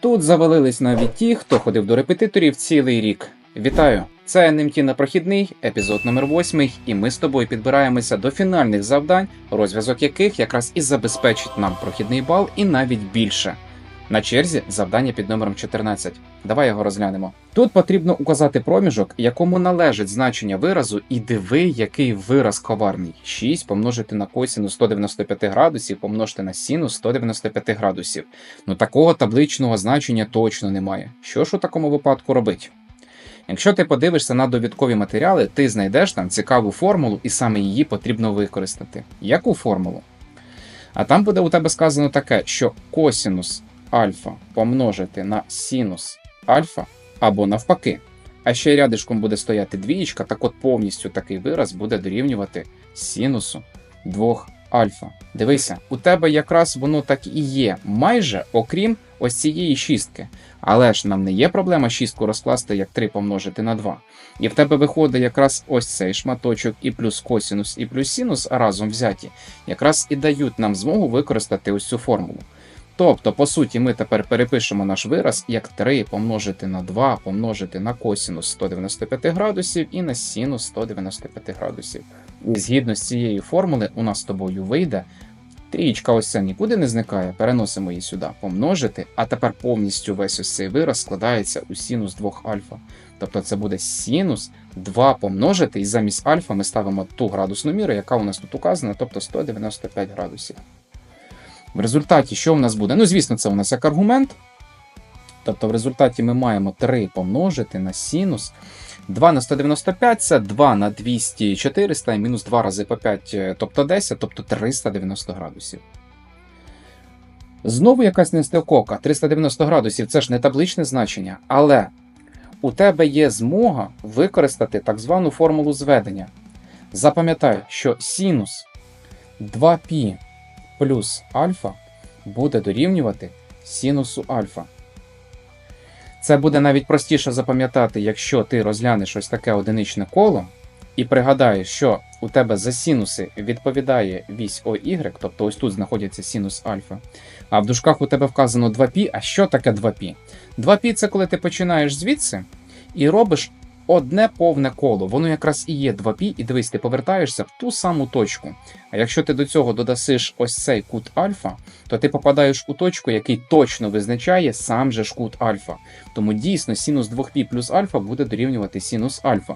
Тут завалились навіть ті, хто ходив до репетиторів цілий рік. Вітаю! Це НМТ на прохідний, епізод номер 8, і ми з тобою підбираємося до фінальних завдань, розв'язок яких якраз і забезпечить нам прохідний бал і навіть більше. На черзі завдання під номером 14. Давай його розглянемо. Тут потрібно указати проміжок, якому належить значення виразу, і диви, який вираз коварний. 6 помножити на косінус 195 градусів, помножити на синус 195 градусів. Ну такого табличного значення точно немає. Що ж у такому випадку робить? Якщо ти подивишся на довідкові матеріали, ти знайдеш там цікаву формулу, і саме її потрібно використати. Яку формулу? А там буде у тебе сказано таке, що косінус альфа помножити на синус альфа або навпаки. А ще рядишком буде стояти двієчка, так от повністю такий вираз буде дорівнювати синусу 2 альфа. Дивися, у тебе якраз воно так і є, майже окрім ось цієї шістки. Але ж нам не є проблема шістку розкласти як 3 помножити на 2. І в тебе виходить якраз ось цей шматочок і плюс косінус, і плюс синус разом взяті, якраз і дають нам змогу використати ось цю формулу. Тобто, по суті, ми тепер перепишемо наш вираз як 3 помножити на 2 помножити на косінус 195 градусів і на синус 195 градусів. І згідно з цієї формули, у нас з тобою вийде трієчка ось ця нікуди не зникає, переносимо її сюди, помножити, а тепер повністю весь ось цей вираз складається у синус 2 альфа. Тобто це буде синус 2 помножити, і замість альфа ми ставимо ту градусну міру, яка у нас тут указана, тобто 195 градусів. В результаті, що в нас буде? Ну, звісно, це у нас як аргумент. Тобто, в результаті ми маємо 3 помножити на синус. 2 на 195 це 2 на 200 400 і мінус 2 рази по 5, тобто 10, тобто 390 градусів. Знову якась нестиковка. 390 градусів це ж не табличне значення, але у тебе є змога використати так звану формулу зведення. Запам'ятай, що синус 2π плюс альфа буде дорівнювати синусу альфа. Це буде навіть простіше запам'ятати, якщо ти розглянеш ось таке одиничне коло і пригадаєш, що у тебе за синуси відповідає вісь ОY, тобто ось тут знаходиться синус альфа, а в дужках у тебе вказано 2π. А що таке 2π? 2π це коли ти починаєш звідси і робиш одне повне коло. Воно якраз і є 2π, і дивись, ти повертаєшся в ту саму точку. А якщо ти до цього додасиш ось цей кут альфа, то ти попадаєш у точку, який точно визначає сам же ж кут альфа. Тому дійсно синус 2π плюс альфа буде дорівнювати синус альфа.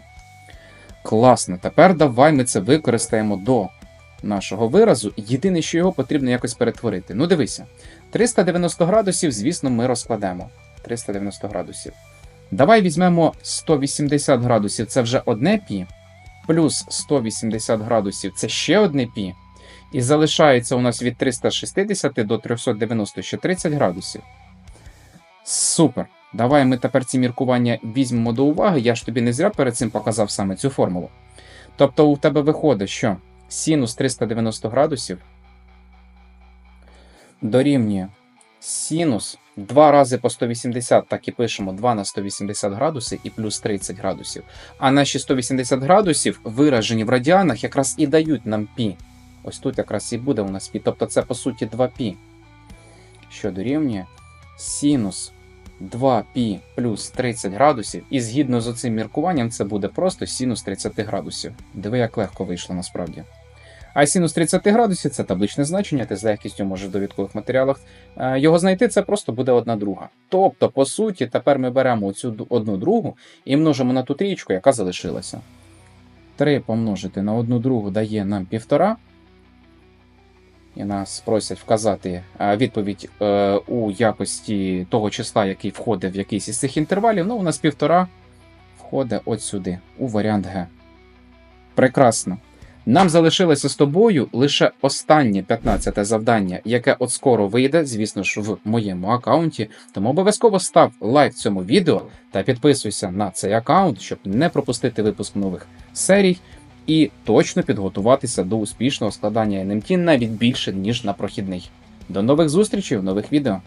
Класно, тепер давай ми це використаємо до нашого виразу. Єдине, що його потрібно якось перетворити. Ну дивися, 390 градусів, звісно, ми розкладемо. 390 градусів. Давай візьмемо 180 градусів, це вже одне пі, плюс 180 градусів це ще одне пі. І залишається у нас від 360 до 390 ще 30 градусів. Супер! Давай ми тепер ці міркування візьмемо до уваги. Я ж тобі не зря перед цим показав саме цю формулу. Тобто у тебе виходить, що синус 390 градусів дорівнює синус 2 рази по 180, так і пишемо 2 на 180 градусів і плюс 30 градусів. А наші 180 градусів, виражені в радіанах, якраз і дають нам пі. Ось тут якраз і буде у нас пі. Тобто це по суті 2π, що дорівнює синус 2π плюс 30 градусів. І згідно з оцим міркуванням, це буде просто синус 30 градусів. Диви, як легко вийшло насправді. А синус 30 градусів це табличне значення, ти з легкістю можеш в довідкових матеріалах е, його знайти, це просто буде одна друга. Тобто, по суті, тепер ми беремо цю одну другу і множимо на ту трієчку, яка залишилася. 3 помножити на одну другу дає нам півтора. І нас просять вказати е, відповідь е, у якості того числа, який входить в якийсь із цих інтервалів. Ну, у нас півтора входить от сюди, у варіант Г. Прекрасно. Нам залишилося з тобою лише останнє 15 завдання, яке от скоро вийде, звісно ж, в моєму аккаунті. Тому обов'язково став лайк цьому відео та підписуйся на цей аккаунт, щоб не пропустити випуск нових серій і точно підготуватися до успішного складання NMT навіть більше, ніж на прохідний. До нових зустрічей в нових відео.